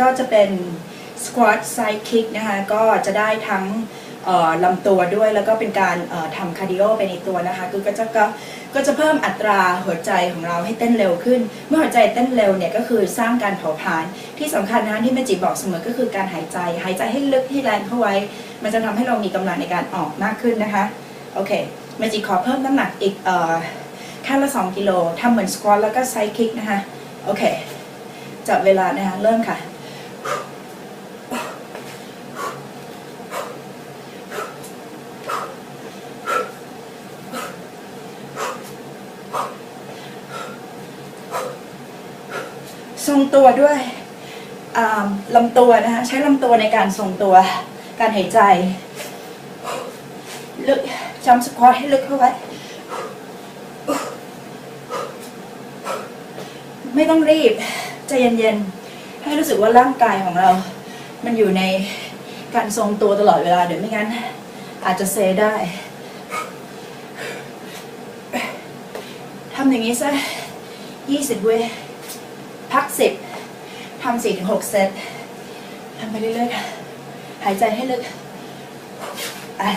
ก็จะเป็น squat side kick นะคะก็จะได้ทั้งลำตัวด้วยแล้วก็เป็นการทำคาร์ดิโอไปในตัวนะคะคือก็จะก็ก็จะเพิ่มอัตราหัวใจของเราให้เต้นเร็วขึ้น เมื่อหัวใจเต้นเร็วเนี่ยก็คือสร้างการเผาผลาญที่สำคัญนะที่แม่จิบอกเสมอก็คือการหายใจ หายใจให้ลึกให้แรงเข้าไว้ มันจะทำให้เรามีกำลังในการออกมากขึ้นนะคะโอเคแม่จิขอเพิ่มน้ำหนักอีกเอ่อขั้นละ 2 กิโลทำเหมือนสควอตแล้วก็ไซคิกนะคะโอเคจับเวลานะคะเริ่มค่ะ ทรงตัวด้วยลำตัวนะคะใช้ลำตัวในการทรงตัว การหายใจ ลึกจำสควอตให้ลึกเข้าไว้ไม่ต้องรีบใจเย็นๆ ให้รู้สึกว่าร่างกายของเรา มันอยู่ในการทรงตัวตลอดเวลาเดี๋ยวไม่งั้น อาจจะเซได้ทำอย่างนี้ซะ20 เวย พัก10ทำ4ถึง6เซตทำไปเรื่อยๆค่ะหายใจให้ลึกอะ